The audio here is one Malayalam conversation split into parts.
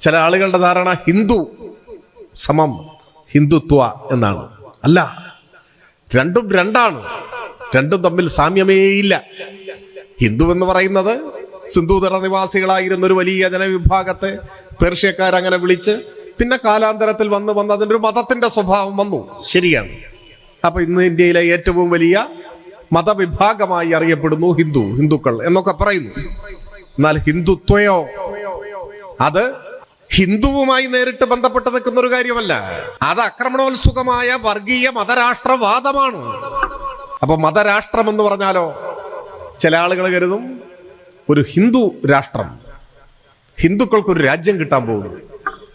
ചില ആളുകളുടെ ധാരണ ഹിന്ദു സമം ഹിന്ദുത്വ എന്നാണ്. അല്ല രണ്ടും രണ്ടാണ്. രണ്ടും തമ്മിൽ സാമ്യമേയില്ല ഹിന്ദു എന്ന് പറയുന്നത് സിന്ധുതട നിവാസികളായിരുന്ന ഒരു വലിയ ജനവിഭാഗത്തെ പേർഷ്യക്കാരങ്ങനെ വിളിച്ച് പിന്നെ കാലാന്തരത്തിൽ വന്ന് വന്ന് അതിന്റെ ഒരു മതത്തിന്റെ സ്വഭാവം വന്നു. ശരിയാണ്. അപ്പൊ ഇന്ന് ഇന്ത്യയിലെ ഏറ്റവും വലിയ മതവിഭാഗമായി അറിയപ്പെടുന്നു ഹിന്ദു ഹിന്ദുക്കൾ എന്നൊക്കെ പറയുന്നു. എന്നാൽ ഹിന്ദുത്വയോ? അത് ഹിന്ദുവുമായി നേരിട്ട് ബന്ധപ്പെട്ട് നിൽക്കുന്ന ഒരു കാര്യമല്ല. അത് ആക്രമണോത്സുകമായ വർഗീയ മതരാഷ്ട്രവാദമാണ്. അപ്പൊ മതരാഷ്ട്രം എന്ന് പറഞ്ഞാലോ? ചില ആളുകൾ കരുതും ഒരു ഹിന്ദു രാഷ്ട്രം. ഹിന്ദുക്കൾക്കൊരു രാജ്യം കിട്ടാൻ പോകുന്നു.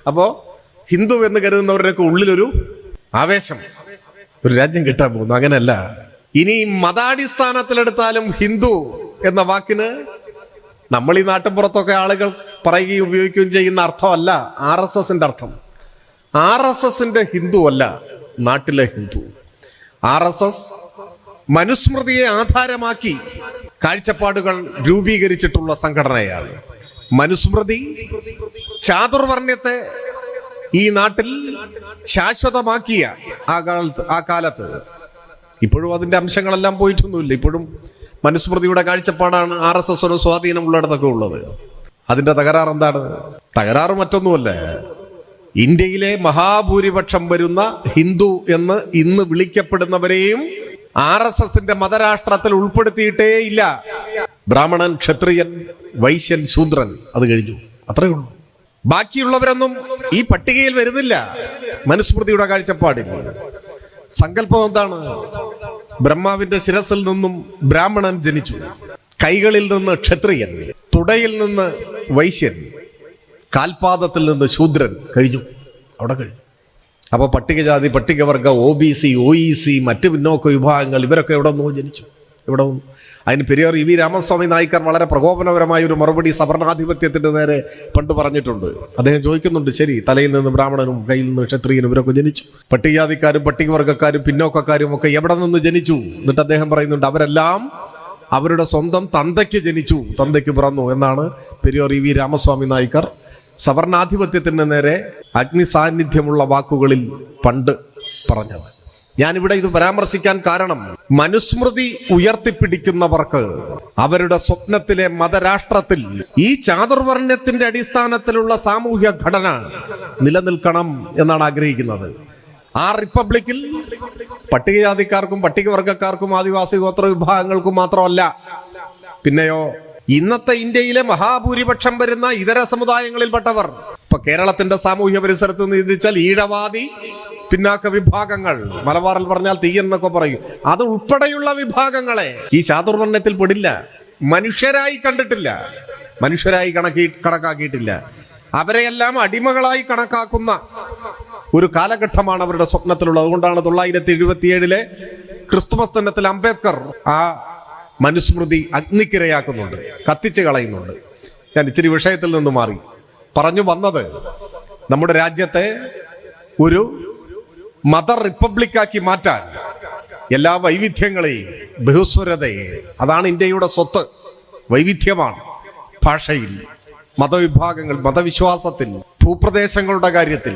അപ്പോ ഹിന്ദു എന്ന് കരുതുന്നവരുടെയൊക്കെ ഉള്ളിലൊരു ആവേശം. ഒരു രാജ്യം കിട്ടാൻ പോകുന്നു. അങ്ങനെയല്ല. ഇനി മതാടിസ്ഥാനത്തിലെടുത്താലും ഹിന്ദു എന്ന വാക്കിന് നമ്മൾ ഈ നാട്ടിൻ പുറത്തൊക്കെ ആളുകൾ പറയുകയും ഉപയോഗിക്കുകയും ചെയ്യുന്ന അർത്ഥമല്ല ആർ എസ് എസിന്റെ അർത്ഥം. ആർ എസ് എസിന്റെ ഹിന്ദു അല്ല നാട്ടിലെ ഹിന്ദു. ആർ എസ് എസ് മനുസ്മൃതിയെ ആധാരമാക്കി കാഴ്ചപ്പാടുകൾ രൂപീകരിച്ചിട്ടുള്ള സംഘടനയാണ്. മനുസ്മൃതി ചാതുർവർണ്യത്തെ ഈ നാട്ടിൽ ശാശ്വതമാക്കിയ ആ കാലത്ത് ആ കാലത്ത്. ഇപ്പോഴും അതിന്റെ അംശങ്ങളെല്ലാം പോയിട്ടൊന്നുമില്ല. ഇപ്പോഴും മനുസ്മൃതിയുടെ കാഴ്ചപ്പാടാണ് ആർ എസ് എസിന് സ്വാധീനമുള്ളിടത്തൊക്കെ ഉള്ളത്. അതിന്റെ തകരാറ് എന്താണ്? തകരാറ് മറ്റൊന്നുമല്ല. ഇന്ത്യയിലെ മഹാഭൂരിപക്ഷം വരുന്ന ഹിന്ദു എന്ന് ഇന്ന് വിളിക്കപ്പെടുന്നവരെയും ആർ എസ് എസിന്റെ മതരാഷ്ട്രത്തിൽ ഉൾപ്പെടുത്തിയിട്ടേ ഇല്ല. ബ്രാഹ്മണൻ ക്ഷത്രിയൻ വൈശ്യൻ ശൂദ്രൻ അത് കഴിഞ്ഞു. അത്രയേ ഉള്ളൂ. ബാക്കിയുള്ളവരൊന്നും ഈ പട്ടികയിൽ വരുന്നില്ല. മനുസ്മൃതിയുടെ കാഴ്ചപ്പാടിൽ. സങ്കല്പം എന്താണ്? ബ്രഹ്മാവിന്റെ ശിരസിൽ നിന്നും ബ്രാഹ്മണൻ ജനിച്ചു. കൈകളിൽ നിന്ന് ക്ഷത്രിയൻ. തുടയിൽ നിന്ന് വൈശ്യൻ കാൽപാദത്തിൽ നിന്ന് ശൂദ്രൻ കഴിഞ്ഞു. അവിടെ കഴിഞ്ഞു. അപ്പോൾ പട്ടികജാതി പട്ടികവർഗ O B C O E C മറ്റ് പിന്നോക്ക വിഭാഗങ്ങൾ ഇവരൊക്കെ എവിടെ നിന്നോ ജനിച്ചു. ഇവിടെ വന്നു അതിന് പെരിയാർ ഇ വി രാമസ്വാമി നായിക്കർ വളരെ പ്രകോപനപരമായ ഒരു മറുപടി സവർണാധിപത്യത്തിന്റെ നേരെ പണ്ട് പറഞ്ഞിട്ടുണ്ട്. അദ്ദേഹം ചോദിക്കുന്നുണ്ട് ശരി തലയിൽ നിന്ന് ബ്രാഹ്മണനും കയ്യിൽ നിന്ന് ക്ഷത്രിയനും ഇവരൊക്കെ ജനിച്ചു. പട്ടികജാതിക്കാരും പട്ടികവർഗക്കാരും പിന്നോക്കക്കാരും ഒക്കെ എവിടെ നിന്ന് ജനിച്ചു? എന്നിട്ട് അദ്ദേഹം പറയുന്നുണ്ട് അവരെല്ലാം അവരുടെ സ്വന്തം തന്തയ്ക്ക് ജനിച്ചു. തന്തയ്ക്ക് പിറന്നു എന്നാണ് പെരിയോർ ഇ വി രാമസ്വാമി നായിക്കർ സവർണാധിപത്യത്തിന് നേരെ അഗ്നി സാന്നിധ്യമുള്ള വാക്കുകളിൽ പണ്ട് പറഞ്ഞത്. ഞാനിവിടെ ഇത് പരാമർശിക്കാൻ കാരണം മനുസ്മൃതി ഉയർത്തിപ്പിടിക്കുന്നവർക്ക് അവരുടെ സ്വപ്നത്തിലെ മതരാഷ്ട്രത്തിൽ ഈ ചാതുർവർണത്തിന്റെ അടിസ്ഥാനത്തിലുള്ള സാമൂഹ്യ ഘടന നിലനിൽക്കണം എന്നാണ് ആഗ്രഹിക്കുന്നത്. ആ റിപ്പബ്ലിക്കിൽ പട്ടികജാതിക്കാർക്കും പട്ടികവർഗക്കാർക്കും ആദിവാസി ഗോത്ര വിഭാഗങ്ങൾക്കും മാത്രമല്ല പിന്നെയോ ഇന്നത്തെ ഇന്ത്യയിലെ മഹാഭൂരിപക്ഷം വരുന്ന ഇതര സമുദായങ്ങളിൽപ്പെട്ടവർ ഇപ്പൊ കേരളത്തിന്റെ സാമൂഹ്യ പരിസരത്ത് നിന്ന് ചിന്തിച്ചാൽ ഈഴവാദി പിന്നാക്ക വിഭാഗങ്ങൾ മലബാറിൽ പറഞ്ഞാൽ തീയെന്നൊക്കെ പറയും. അത് ഉൾപ്പെടെയുള്ള വിഭാഗങ്ങളെ ഈ ചാതുർവർണത്തിൽ പെടില്ല. മനുഷ്യരായി കണ്ടിട്ടില്ല. മനുഷ്യരായി കണക്കി കണക്കാക്കിയിട്ടില്ല. അവരെയെല്ലാം അടിമകളായി കണക്കാക്കുന്ന ഒരു കാലഘട്ടമാണ് അവരുടെ സ്വപ്നത്തിലുള്ളത്. അതുകൊണ്ടാണ് തൊള്ളായിരത്തി എഴുപത്തിയേഴിലെ ക്രിസ്തുമസ് ദിനത്തിൽ അംബേദ്കർ ആ മനുസ്മൃതി അഗ്നിക്കിരയാക്കുന്നുണ്ട് കത്തിച്ച് കളയുന്നുണ്ട്. ഞാൻ ഇത്തിരി വിഷയത്തിൽ നിന്ന് മാറി. പറഞ്ഞു വന്നത് നമ്മുടെ രാജ്യത്തെ ഒരു മത റിപ്പബ്ലിക്കാക്കി മാറ്റാൻ എല്ലാ വൈവിധ്യങ്ങളെയും ബഹുസ്വരതയെ അതാണ് ഇന്ത്യയുടെ സ്വത്ത് വൈവിധ്യമാണ് ഭാഷയിൽ മതവിഭാഗങ്ങൾ മതവിശ്വാസത്തിൽ ഭൂപ്രദേശങ്ങളുടെ കാര്യത്തിൽ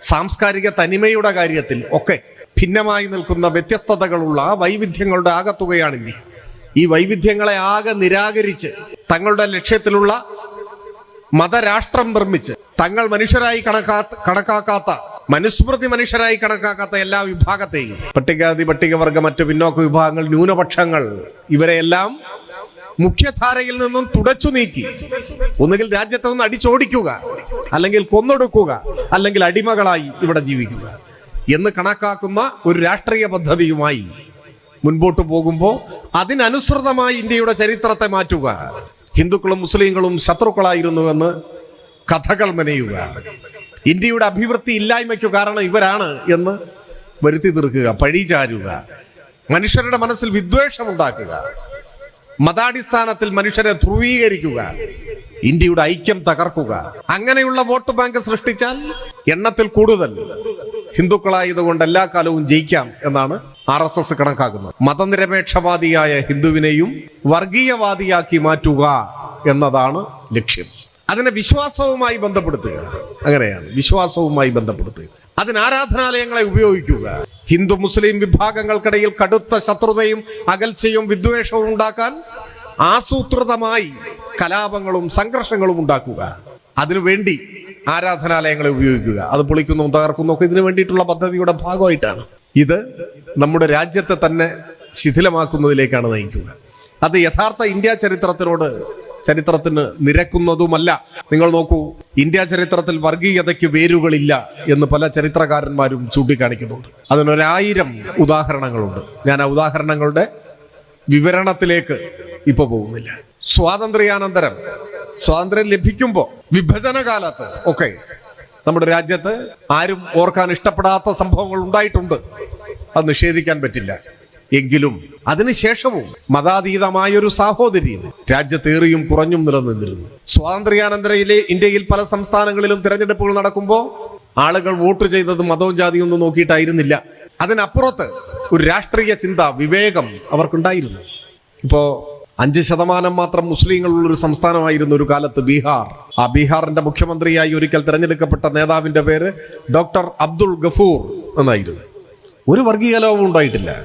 സാംസ്കാരിക തനിമയുടെ കാര്യത്തിൽ ഒക്കെ ഭിന്നമായി നിൽക്കുന്ന വ്യത്യസ്തതകളുള്ള വൈവിധ്യങ്ങളുടെ ആകത്തുകയാണ് ഇന്ത്യ ഈ വൈവിധ്യങ്ങളെ ആകെ നിരാകരിച്ച് തങ്ങളുടെ ലക്ഷ്യത്തിലുള്ള മതരാഷ്ട്രം നിർമ്മിച്ച് തങ്ങൾ മനുഷ്യരായി കണക്കാ കണക്കാക്കാത്ത മനുസ്മൃതി മനുഷ്യരായി കണക്കാക്കാത്ത എല്ലാ വിഭാഗത്തെയും പട്ടികജാതി പട്ടികവർഗ മറ്റ് പിന്നോക്ക വിഭാഗങ്ങൾ ന്യൂനപക്ഷങ്ങൾ ഇവരെയെല്ലാം മുഖ്യധാരയിൽ നിന്നും തുടച്ചു നീക്കി ഒന്നുകിൽ രാജ്യത്തെ ഒന്ന് അടിച്ചോടിക്കുക അല്ലെങ്കിൽ കൊന്നൊടുക്കുക അല്ലെങ്കിൽ അടിമകളായി ഇവിടെ ജീവിക്കുക. എന്ന് കണക്കാക്കുന്ന ഒരു രാഷ്ട്രീയ പദ്ധതിയുമായി മുൻപോട്ട് പോകുമ്പോൾ അതിനനുസൃതമായി ഇന്ത്യയുടെ ചരിത്രത്തെ മാറ്റുക. ഹിന്ദുക്കളും മുസ്ലിങ്ങളും ശത്രുക്കളായിരുന്നുവെന്ന് കഥകൾ മെനയുക. ഇന്ത്യയുടെ അഭിവൃദ്ധി ഇല്ലായ്മയ്ക്കു കാരണം ഇവരാണ് എന്ന് വരുത്തി തീർക്കുക പഴിചാരുക മനുഷ്യരുടെ മനസ്സിൽ വിദ്വേഷമുണ്ടാക്കുക. മതാടിസ്ഥാനത്തിൽ മനുഷ്യരെ ധ്രുവീകരിക്കുക. ഇന്ത്യയുടെ ഐക്യം തകർക്കുക. അങ്ങനെയുള്ള വോട്ട് ബാങ്ക് സൃഷ്ടിച്ചാൽ എണ്ണത്തിൽ കൂടുതൽ ഹിന്ദുക്കളായതുകൊണ്ട് എല്ലാ കാലവും ജയിക്കാം എന്നാണ് ആർ എസ് എസ് കണക്കാക്കുന്നത്. മതനിരപേക്ഷവാദിയായ ഹിന്ദുവിനെയും വർഗീയവാദിയാക്കി മാറ്റുക എന്നതാണ് ലക്ഷ്യം. അതിനെ വിശ്വാസവുമായി ബന്ധപ്പെടുത്തുക. അങ്ങനെയാണ് വിശ്വാസവുമായി ബന്ധപ്പെടുത്തുക. അതിന് ആരാധനാലയങ്ങളെ ഉപയോഗിക്കുക. ഹിന്ദു മുസ്ലിം വിഭാഗങ്ങൾക്കിടയിൽ കടുത്ത ശത്രുതയും അകൽച്ചയും വിദ്വേഷവും ഉണ്ടാക്കാൻ ആസൂത്രിതമായി കലാപങ്ങളും സംഘർഷങ്ങളും ഉണ്ടാക്കുക. അതിനുവേണ്ടി ആരാധനാലയങ്ങളെ ഉപയോഗിക്കുക. അത് പൊളിക്കുന്നു തകർക്കുന്നു ഒക്കെ ഇതിനു വേണ്ടിയിട്ടുള്ള പദ്ധതിയുടെ ഭാഗമായിട്ടാണ്. ഇത് നമ്മുടെ രാജ്യത്തെ തന്നെ ശിഥിലമാക്കുന്നതിലേക്കാണ് നയിക്കുക. അത് യഥാർത്ഥ ഇന്ത്യ ചരിത്രത്തിനോട് ചരിത്രത്തിന് നിരക്കുന്നതുമല്ല. നിങ്ങൾ നോക്കൂ ഇന്ത്യ ചരിത്രത്തിൽ വർഗീയതയ്ക്ക് വേരുകളില്ല എന്ന് പല ചരിത്രകാരന്മാരും ചൂണ്ടിക്കാണിക്കുന്നുണ്ട്. അതിനൊരായിരം ഉദാഹരണങ്ങളുണ്ട്. ഞാൻ ആ ഉദാഹരണങ്ങളുടെ വിവരണത്തിലേക്ക് ഇപ്പോൾ പോകുന്നില്ല. സ്വാതന്ത്ര്യാനന്തരം. സ്വാതന്ത്ര്യം ലഭിക്കുമ്പോൾ വിഭജന കാലത്ത് ഒക്കെ നമ്മുടെ രാജ്യത്ത് ആരും ഓർക്കാൻ ഇഷ്ടപ്പെടാത്ത സംഭവങ്ങൾ ഉണ്ടായിട്ടുണ്ട്. അത് നിഷേധിക്കാൻ പറ്റില്ല. എങ്കിലും അതിനുശേഷവും മതാതീതമായൊരു സാഹോദര്യം രാജ്യത്തേറിയും കുറഞ്ഞും നിലനിന്നിരുന്നു. സ്വാതന്ത്ര്യാനന്തരയിലെ ഇന്ത്യയിൽ പല സംസ്ഥാനങ്ങളിലും തിരഞ്ഞെടുപ്പുകൾ നടക്കുമ്പോൾ ആളുകൾ വോട്ട് ചെയ്തത് മതവും ജാതിയും ഒന്നും നോക്കിയിട്ടായിരുന്നില്ല. അതിനപ്പുറത്ത് ഒരു രാഷ്ട്രീയ ചിന്ത വിവേകം അവർക്കുണ്ടായിരുന്നു. ഇപ്പോ അഞ്ച് ശതമാനം മാത്രം മുസ്ലിങ്ങളുള്ള ഒരു സംസ്ഥാനമായിരുന്നു ഒരു കാലത്ത് ബീഹാർ. ആ ബീഹാറിന്റെ മുഖ്യമന്ത്രിയായി ഒരിക്കൽ തിരഞ്ഞെടുക്കപ്പെട്ട നേതാവിന്റെ പേര് ഡോക്ടർ അബ്ദുൾ ഗഫൂർ എന്നായിരുന്നു. ഒരു വർഗീയ ഉണ്ടായിട്ടില്ല.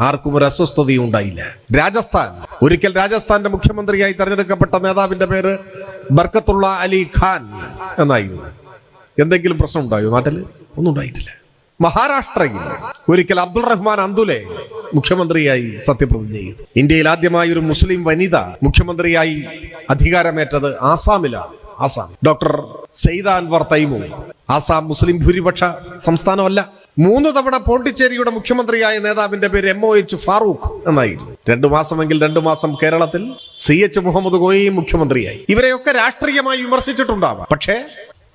ആർക്കും ഒരു അസ്വസ്ഥതയും ഉണ്ടായില്ല. രാജസ്ഥാൻ. ഒരിക്കൽ രാജസ്ഥാന്റെ മുഖ്യമന്ത്രിയായി തെരഞ്ഞെടുക്കപ്പെട്ട നേതാവിന്റെ പേര് ബർക്കത്തുള്ള അലി ഖാൻ എന്നായിരുന്നു. എന്തെങ്കിലും പ്രശ്നം ഉണ്ടായോ നാട്ടിൽ ഒന്നും ഉണ്ടായിട്ടില്ല. മഹാരാഷ്ട്രയിൽ ഒരിക്കൽ അബ്ദുൾ റഹ്മാൻ അന്തുലെ മുഖ്യമന്ത്രിയായി സത്യപ്രതിജ്ഞ ചെയ്തു. ഇന്ത്യയിൽ ആദ്യമായി ഒരു മുസ്ലിം വനിത മുഖ്യമന്ത്രിയായി അധികാരമേറ്റത് ആസാമിലാണ്. ആസാം ഡോക്ടർ സെയ്ദ അൻവർ തൈമു. ആസാം മുസ്ലിം ഭൂരിപക്ഷ സംസ്ഥാനമല്ല. മൂന്ന് തവണ പോണ്ടിച്ചേരിയുടെ മുഖ്യമന്ത്രിയായ നേതാവിന്റെ പേര് എം ഒ എച്ച് ഫാറൂഖ് എന്നായിരുന്നു. രണ്ടു മാസമെങ്കിൽ രണ്ടു മാസം കേരളത്തിൽ സി എച്ച് മുഹമ്മദ് കോയയും മുഖ്യമന്ത്രിയായി. ഇവരെയൊക്കെ രാഷ്ട്രീയമായി വിമർശിച്ചിട്ടുണ്ടാവാം. പക്ഷേ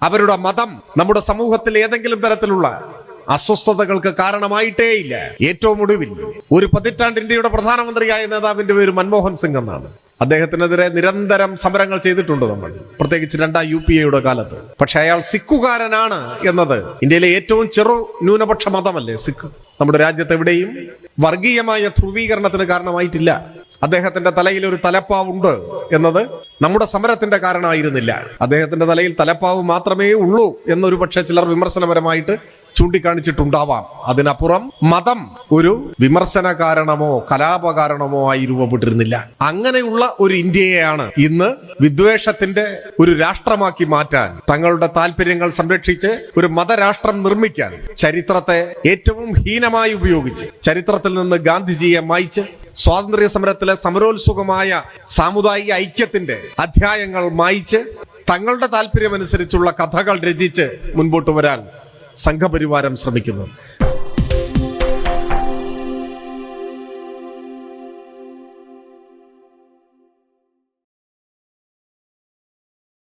അവരുടെ മതം നമ്മുടെ സമൂഹത്തിൽ ഏതെങ്കിലും തരത്തിലുള്ള അസ്വസ്ഥതകൾക്ക് കാരണമായിട്ടേയില്ല ഏറ്റവും ഒടുവിൽ ഒരു പതിറ്റാണ്ട് ഇന്ത്യയുടെ പ്രധാനമന്ത്രിയായ നേതാവിന്റെ പേര് മൻമോഹൻ സിംഗ് എന്നാണ്. അദ്ദേഹത്തിനെതിരെ നിരന്തരം സമരങ്ങൾ ചെയ്തിട്ടുണ്ട് നമ്മൾ. പ്രത്യേകിച്ച് രണ്ടാം യു പി എയുടെ കാലത്ത്. പക്ഷെ അയാൾ സിക്കുകാരനാണ് എന്നത് ഇന്ത്യയിലെ ഏറ്റവും ചെറു ന്യൂനപക്ഷ മതമല്ലേ സിഖ്? നമ്മുടെ രാജ്യത്ത് എവിടെയും വർഗീയമായ ധ്രുവീകരണത്തിന് കാരണമായിട്ടില്ല. അദ്ദേഹത്തിന്റെ തലയിൽ ഒരു തലപ്പാവുണ്ട് എന്നത് നമ്മുടെ സമരത്തിന്റെ കാരണമായിരുന്നില്ല. അദ്ദേഹത്തിന്റെ തലയിൽ തലപ്പാവ് മാത്രമേ ഉള്ളൂ എന്നൊരു പക്ഷേ ചിലർ വിമർശനപരമായിട്ട് ചൂണ്ടിക്കാണിച്ചിട്ടുണ്ടാവാം. അതിനപ്പുറം മതം ഒരു വിമർശന കാരണമോ കലാപ കാരണമോ ആയി രൂപപ്പെട്ടിരുന്നില്ല. അങ്ങനെയുള്ള ഒരു ഇന്ത്യയെയാണ് ഇന്ന് വിദ്വേഷത്തിന്റെ ഒരു രാഷ്ട്രമാക്കി മാറ്റാൻ തങ്ങളുടെ താല്പര്യങ്ങൾ സംരക്ഷിച്ച് ഒരു മതരാഷ്ട്രം നിർമ്മിക്കാൻ ചരിത്രത്തെ ഏറ്റവും ഹീനമായി ഉപയോഗിച്ച് ചരിത്രത്തിൽ നിന്ന് ഗാന്ധിജിയെ മായിച്ച് സ്വാതന്ത്ര്യ സമരത്തിലെ സമരോത്സുകമായ സാമുദായിക ഐക്യത്തിന്റെ അധ്യായങ്ങൾ മായിച്ച് തങ്ങളുടെ താല്പര്യമനുസരിച്ചുള്ള കഥകൾ രചിച്ച് മുൻപോട്ട് വരാൻ സംഘപരിവാരം ശ്രമിക്കുന്നത്